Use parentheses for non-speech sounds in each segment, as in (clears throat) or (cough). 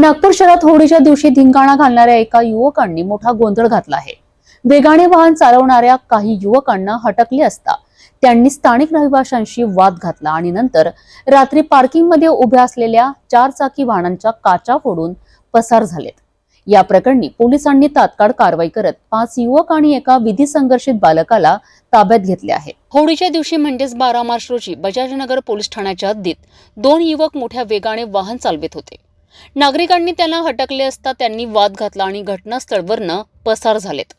नागपूर शहरात होळीच्या दिवशी धिंगाणा घालणाऱ्या एका युवकांनी मोठा गोंधळ घातला आहे. वेगाने वाहन चालवणाऱ्या काही युवकांना हटकले असता त्यांनी स्थानिक रहिवाशांशी वाद घातला आणि नंतर रात्री पार्किंगमध्ये उभ्या असलेल्या चारचाकी वाहनांच्या काचा फोडून पसार झालेत. या प्रकरणी पोलिसांनी तात्काळ कारवाई करत पाच युवक आणि एका विधी संघर्षित बालकाला ताब्यात घेतले आहे. होळीच्या दिवशी म्हणजेच बारा मार्च रोजी बजाजनगर पोलीस ठाण्याच्या हद्दीत दोन युवक मोठ्या वेगाने वाहन चालवित होते. नागरिकांनी त्यांना हटकले असता त्यांनी वाद घातला आणि घटनास्थळवरनं पसार झालेत.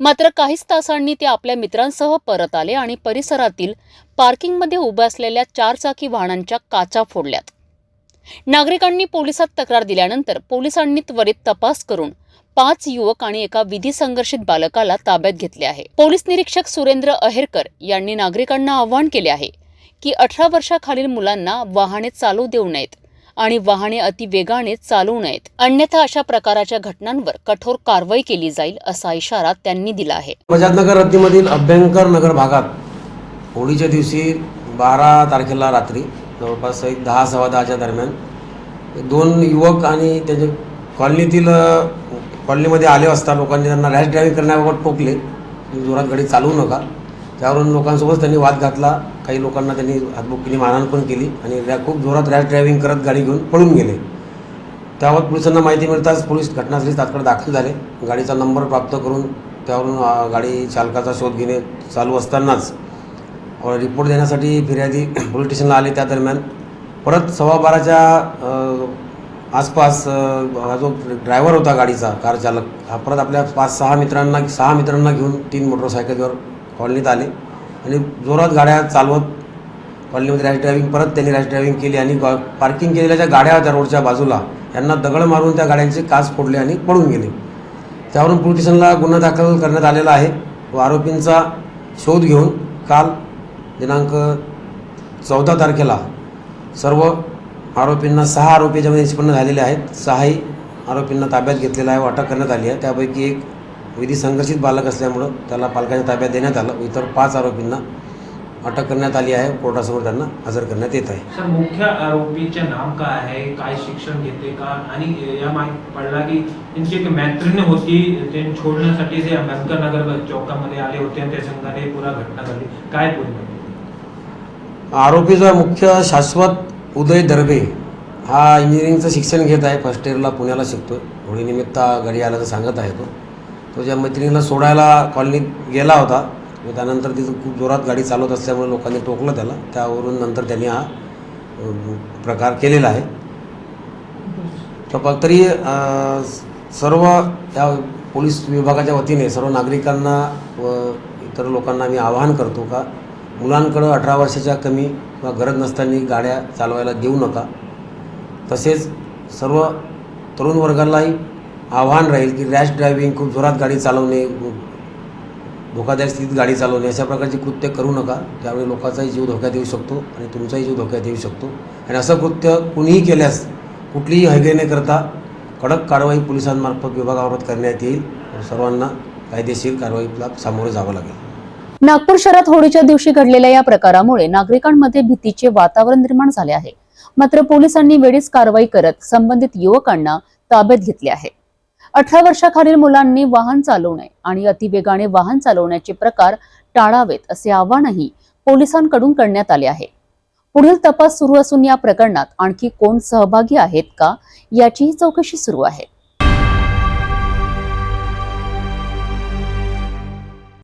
मात्र काहीच तासांनी ते आपल्या मित्रांसह परत आले आणि परिसरातील पार्किंगमध्ये उभ्या असलेल्या चारचाकी वाहनांच्या काचा फोडल्यात. नागरिकांनी पोलिसात तक्रार दिल्यानंतर पोलिसांनी त्वरित तपास करून पाच युवक आणि एका विधी संघर्षित बालकाला ताब्यात घेतले आहे. पोलीस निरीक्षक सुरेंद्र अहेरकर यांनी नागरिकांना आवाहन केले आहे की अठरा वर्षाखालील मुलांना वाहने चालू देऊ नयेत. आणि वाहने अतिवेगाने चालवू नयेत. अन्यथा अशा प्रकाराच्या घटनांवर कठोर कारवाई केली जाईल असा इशारा त्यांनी दिला आहे. बजाजनगर हद्दीमधील अभ्यंकर नगर भागात होळीच्या दिवशी बारा तारखेला रात्री जवळपास एक दहा सव्वा दहाच्या दरम्यान दोन युवक आणि त्याचे कॉलनीतील कॉलनीमध्ये आले असता लोकांनी त्यांना रॅश ड्रायव्हिंग करण्याबाबत टोकले जोरात गाडी चालवू नका. त्यावरून लोकांसोबत त्यांनी वाद घातला. काही लोकांना त्यांनी हातबुक्कीने मारहाण पण केली आणि रॅ खूप जोरात रॅश ड्रायव्हिंग करत गाडी घेऊन पळून गेले. त्यावर पोलिसांना माहिती मिळताच पोलीस घटनास्थळी तात्काळ दाखल झाले. गाडीचा नंबर प्राप्त करून त्यावरून गाडी चालकाचा शोध घेणे चालू असतानाच रिपोर्ट देण्यासाठी फिर्यादी (clears throat) पोलीस स्टेशनला आले. त्या दरम्यान परत सव्वा बाराच्या आसपास हा जो ड्रायव्हर होता गाडीचा कार चालक हा परत आपल्या पाच सहा मित्रांना सहा मित्रांना घेऊन तीन मोटरसायकलवर कॉलनीत आले. आणि जोरात गाड्या चालवत कॉलनीमध्ये रॅश ड्रायव्हिंग परत त्यांनी रॅश ड्रायव्हिंग केली आणि गॉ पार्किंग केलेल्या ज्या गाड्या होत्या रोडच्या बाजूला यांना दगड मारून त्या गाड्यांचे काच फोडले आणि पळून गेले. त्यावरून पोलीस स्टेशनला गुन्हा दाखल करण्यात आलेला आहे. व आरोपींचा शोध घेऊन काल दिनांक चौदा तारखेला सर्व आरोपींना सहा आरोपी याच्यामध्ये निष्पन्न झालेले आहेत. सहाही आरोपींना ताब्यात घेतलेला आहे व अटक करण्यात आली आहे. त्यापैकी एक विधी संघर्षित बालक असल्यामुळं त्याला पालकांच्या ताब्यात देण्यात आलं इतर पाच आरोपींना अटक करण्यात आली आहे. कोर्टासमोर त्यांना हजर करण्यात येत आहे. सर मुख्य आरोपीचे नाम काय आहे? काय शिक्षण घेते का? आणि या माहिती पडला की त्यांची एक मैत्रीण होती ते छोडण्यासाठी ते अंबेडकर नगर चौकामध्ये आले होते आणि त्या संघाने पुरा घटना घडली. काय पूर्ण आरोपीचा मुख्य शाश्वत उदय दर्बे हा इंजिनिअरिंगचं शिक्षण घेत आहे. फर्स्ट इयरला पुण्याला शिकतो होळीनिमित्त घरी आला तर सांगत आहे तो. तो ज्या मैत्रिणीला सोडायला कॉलनीत गेला होता व त्यानंतर तिथं खूप जोरात गाडी चालवत असल्यामुळे लोकांनी टोकलं त्याला. त्यावरून नंतर त्यांनी हा प्रकार केलेला आहे. तर प- तरी सर्व त्या पोलीस विभागाच्या वतीने सर्व नागरिकांना व इतर लोकांना मी आवाहन करतो का मुलांकडं अठरा वर्षाच्या कमी किंवा गरज नसताना गाड्या चालवायला देऊ नका. तसेच सर्व तरुण वर्गालाही आव्हान राहील की रॅश ड्रायव्हिंग खूप जोरात गाडी चालवणे धोकादायक स्थितीत गाडी चालवणे अशा प्रकारची कृत्य करू नका. त्यावेळी लोकांचाही जीव धोक्यात येऊ शकतो आणि तुमचाही जीव धोक्यात येऊ शकतो. आणि असं कृत्य कुणीही केल्यास कुठलीही हयगे न करता कडक कारवाई पोलिसांमार्फत विभागामार्फत करण्यात येईल. सर्वांना कायदेशीर कारवाईला सामोरे जावं लागेल. नागपूर शहरात होळीच्या दिवशी घडलेल्या या प्रकारामुळे नागरिकांमध्ये भीतीचे वातावरण निर्माण झाले आहे. मात्र पोलिसांनी वेळीच कारवाई करत संबंधित युवकांना ताब्यात घेतले आहे. अठरा वर्षाखालील मुलांनी वाहन चालवू नये आणि अतिवेगाने वाहन चालवण्याचे प्रकार टाळावेत असे आवाहनही पोलिसांकडून करण्यात आले आहे. पुढील तपास सुरू असून या प्रकरणात आणखी कोण सहभागी आहेत का याचीही चौकशी सुरू आहे.